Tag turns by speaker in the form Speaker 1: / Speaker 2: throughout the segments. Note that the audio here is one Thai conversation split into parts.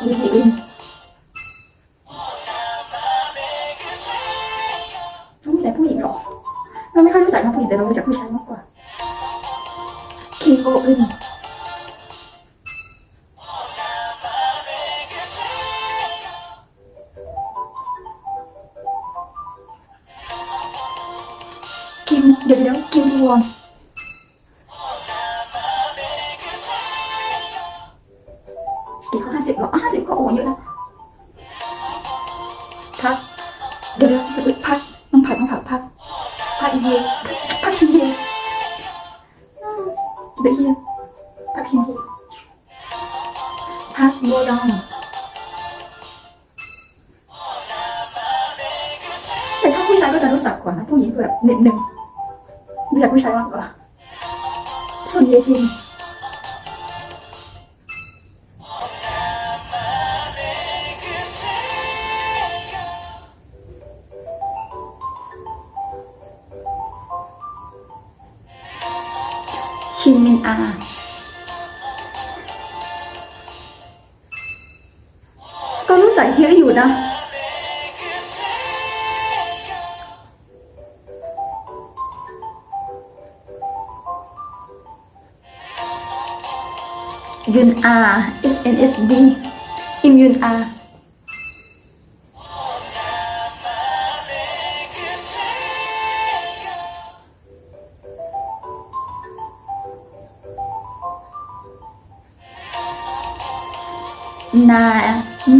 Speaker 1: อีจีอินต้องมีแต่ผู้หญิงหรอเราไม่ค่อยรู้จักนักผู้หญิง กผู้ชายมากกว่าคิมโออึนคิมเดี๋ยวเดี๋ยวคิมจีวอนกี่เขาห้าสิบหรอห้าสิบก็โอ้เยอะนะพักเดี๋ยวเดี๋ยวพักต้องพักต้องพักพักพักเยพักชินเยเดี๋ยวเฮียพักชินเยพักโบยองแต่ถ้าผู้ชายก็จะรู้จักกว่านะผู้หญิงแบบนิดนึงรู้จักผู้ชายมากกว่าส่วนเยจินชิ นมินอาก็รู้จักเยอะอยู่นะยุนอา SNSD อิมยุ นา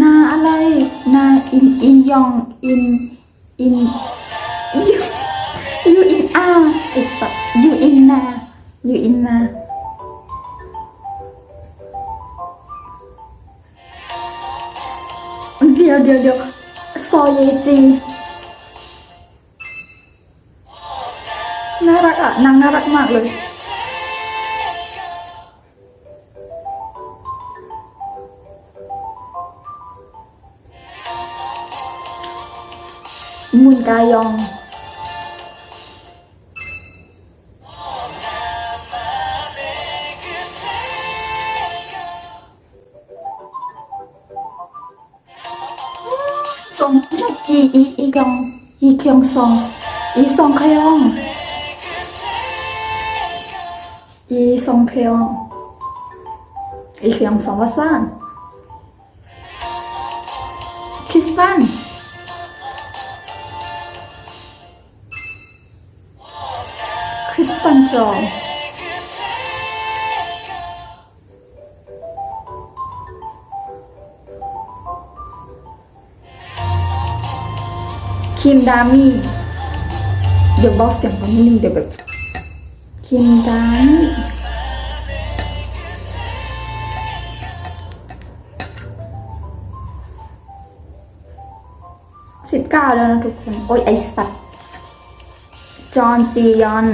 Speaker 1: นาอะไร นาอินอินยองอินอินยูยูอินอาไอสัตว์ยูอินนายูอินนาเดี๋ยวเดี๋ยวเดี๋ยวซอเยจีน่ารักอะนางน่ารักมากเลย มุนกายองซองอีอีอีกองอีเคียงซองอีซองขยองอีซองขยองอีเคียงซองวาซานคิสตัน คินจอง คิมดามี่เดี๋ยวบอกเสียงคนนิดนึงเดี๋ยวแบบ คิมดามี่สิบเก้าแล้วนะทุกคน โอ้ยไอสัตว์จอห์นจียอน